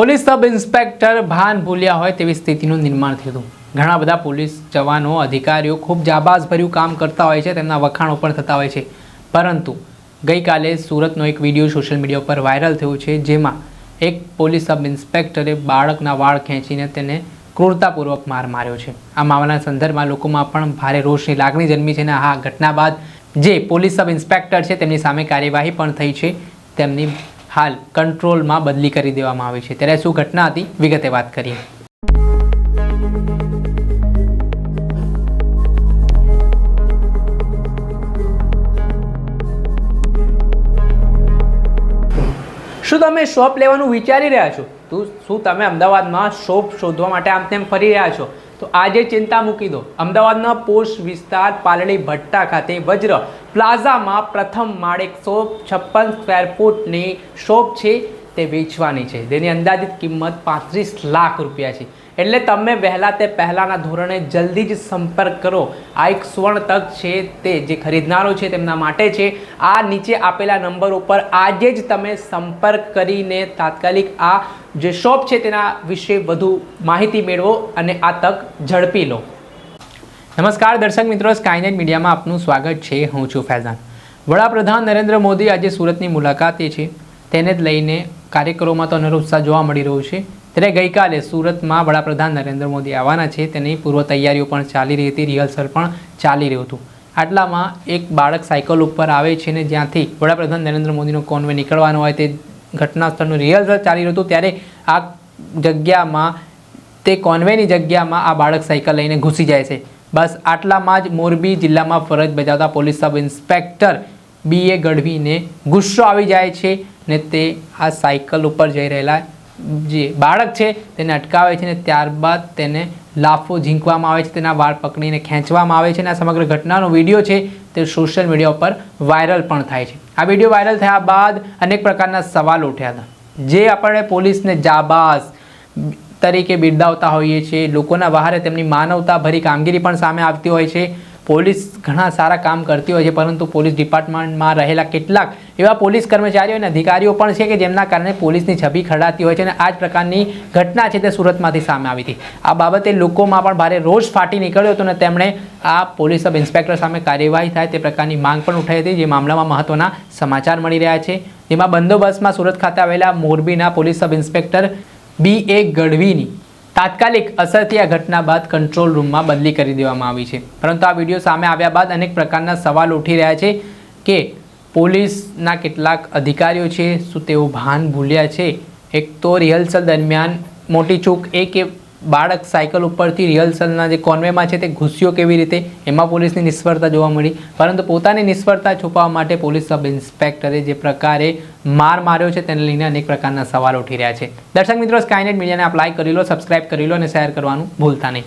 Police sub inspector ભાન ભૂલ્યા હોય તેવી સ્થિતિનું નિર્માણ થયું હતું. ઘણા બધા પોલીસ જવાનો, અધિકારીઓ ખૂબ જાબાઝભર્યું કામ કરતા હોય છે, તેમના વખાણો પણ થતા હોય છે. પરંતુ ગઈકાલે સુરતનો એક વીડિયો સોશિયલ મીડિયા પર વાયરલ થયો છે, જેમાં એક પોલીસ સબ ઇન્સ્પેક્ટરે બાળકના વાળ ખેંચીને તેને ક્રૂરતાપૂર્વક માર માર્યો છે. આ મામલાના સંદર્ભમાં લોકોમાં પણ ભારે રોષની લાગણી જન્મી છે અને આ ઘટના બાદ જે પોલીસ સબ ઇન્સ્પેક્ટર છે, તેમની સામે કાર્યવાહી પણ થઈ છે, તેમની હાલ કંટ્રોલમાં બદલી કરી દેવામાં આવી છે. ત્યારે શું ઘટના હતી? વિગતે વાત કરીએ. શું તમે શોપ લેવાનું વિચારી રહ્યા છો? તો શું તમે અમદાવાદમાં શોપ શોધવા માટે આમ તેમ ફરી રહ્યા છો? તો આજે ચિંતા મૂકી દો. અમદાવાદના પોસ્ટ વિસ્તાર પાલડી ભટ્ટા ખાતે વજ્ર પ્લાઝામાં પ્રથમ માળ એકસો છપ્પન સ્ક્વેર ફૂટની શોપ છે, તે વેચવાની છે. તેની અંદાજિત કિંમત પાંત્રીસ લાખ રૂપિયા છે. એટલે તમે વહેલા તે પહેલાંના ધોરણે જલ્દી જ સંપર્ક કરો. આ એક સુવર્ણ તક છે તે જે ખરીદનારો છે તેમના માટે છે. આ નીચે આપેલા નંબર ઉપર આજે જ તમે સંપર્ક કરીને તાત્કાલિક આ જે શોપ છે તેના વિશે વધુ માહિતી મેળવો અને આ તક ઝડપી લો. નમસ્કાર દર્શક મિત્રો સ્કાયનેટ મીડિયામાં આપનું સ્વાગત છે. હું છું ફૈઝાન. વડાપ્રધાન નરેન્દ્ર મોદી આજે સુરતની મુલાકાતે છે. તેને જ લઈને કાર્યક્રમોમાં તો અનર જોવા મળી રહ્યો છે. ત્યારે ગઈકાલે સુરતમાં વડાપ્રધાન નરેન્દ્ર મોદી આવવાના છે. તેની પૂર્વ તૈયારીઓ પણ ચાલી રહી હતી. રિહર્સલ પણ ચાલી રહ્યું હતું. આટલામાં એક બાળક સાયકલ ઉપર આવે છે ને જ્યાંથી વડાપ્રધાન નરેન્દ્ર મોદીનો કોન્વે નીકળવાનો હોય તે ઘટના સ્થળનું રિહર્સલ ચાલી રહ્યું હતું. ત્યારે આ જગ્યામાં, તે કોન્વેની જગ્યામાં આ બાળક સાયકલ લઈને ઘૂસી જાય છે. બસ આટલામાં જ મોરબી જિલ્લામાં ફરજ બજાવતા પોલીસ સબ ઇન્સ્પેક્ટર બી એ ગઢવીને ગુસ્સો આવી જાય છે ને તે આ સાયકલ ઉપર જઈ રહેલા જે બાળક છે તેને અટકાવે છે ને ત્યારબાદ તેને લાફો ઝીંકવામાં આવે છે, તેના વાળ પકડીને ખેંચવામાં આવે છે અને આ સમગ્ર ઘટનાનો વીડિયો છે તે સોશિયલ મીડિયા ઉપર વાયરલ પણ થાય છે. આ વીડિયો વાયરલ થયા બાદ અનેક પ્રકારના સવાલ ઉઠ્યા હતા. જે આપણે પોલીસને જાબાઝ તરીકે બિરદાવતા હોઈએ છીએ, લોકોના વહારે તેમની માનવતા ભરી કામગીરી પણ સામે આવતી હોય છે. પોલીસ ઘણા સારા કામ કરતી હોય છે, પરંતુ પોલીસ ડિપાર્ટમેન્ટમાં રહેલા કેટલાક એવા પોલીસ કર્મચારીઓ અને અધિકારીઓ પણ છે કે જેમના કારણે પોલીસની છબી ખરડાતી હોય છે અને આ જ પ્રકારની ઘટના છે તે સુરતમાંથી સામે આવી હતી. આ બાબતે લોકોમાં પણ ભારે રોષ ફાટી નીકળ્યો હતો અને તેમણે આ પોલીસ સબ ઇન્સ્પેક્ટર સામે કાર્યવાહી થાય તે પ્રકારની માંગ પણ ઉઠાઈ હતી, જે મામલામાં મહત્વના સમાચાર મળી રહ્યા છે. જેમાં બંદોબસ્તમાં સુરત ખાતે આવેલા મોરબીના પોલીસ સબ ઇન્સ્પેક્ટર બી એ ગઢવીની તાત્કાલિક અસરથી આ ઘટના બાદ કંટ્રોલ રૂમમાં બદલી કરી દેવામાં આવી છે. પરંતુ આ વીડિયો સામે આવ્યા બાદ અનેક પ્રકારના સવાલ ઉઠી રહ્યા છે કે પોલીસના કેટલાક અધિકારીઓ છે, શું તેઓ ભાન ભૂલ્યા છે? એક તો રિહર્સલ દરમિયાન મોટી ચૂક એ કે બાળક સાયકલ ઉપરથી રિહર્સલના જે કોન્વેમાં છે તે ઘૂસ્યો કેવી રીતે, એમાં પોલીસની નિષ્ફળતા જોવા મળી. પરંતુ પોતાની નિષ્ફળતા છુપાવવા માટે પોલીસ સબ ઇન્સ્પેક્ટરે જે પ્રકારે માર માર્યો છે તેને લઈને અનેક પ્રકારના સવાલ ઉઠી રહ્યા છે. દર્શક મિત્રો સ્કાયનેટ મીડિયાને આપ લાઇક કરી લો સબસ્ક્રાઇબ કરી લો અને શેર કરવાનું ભૂલતા નહીં.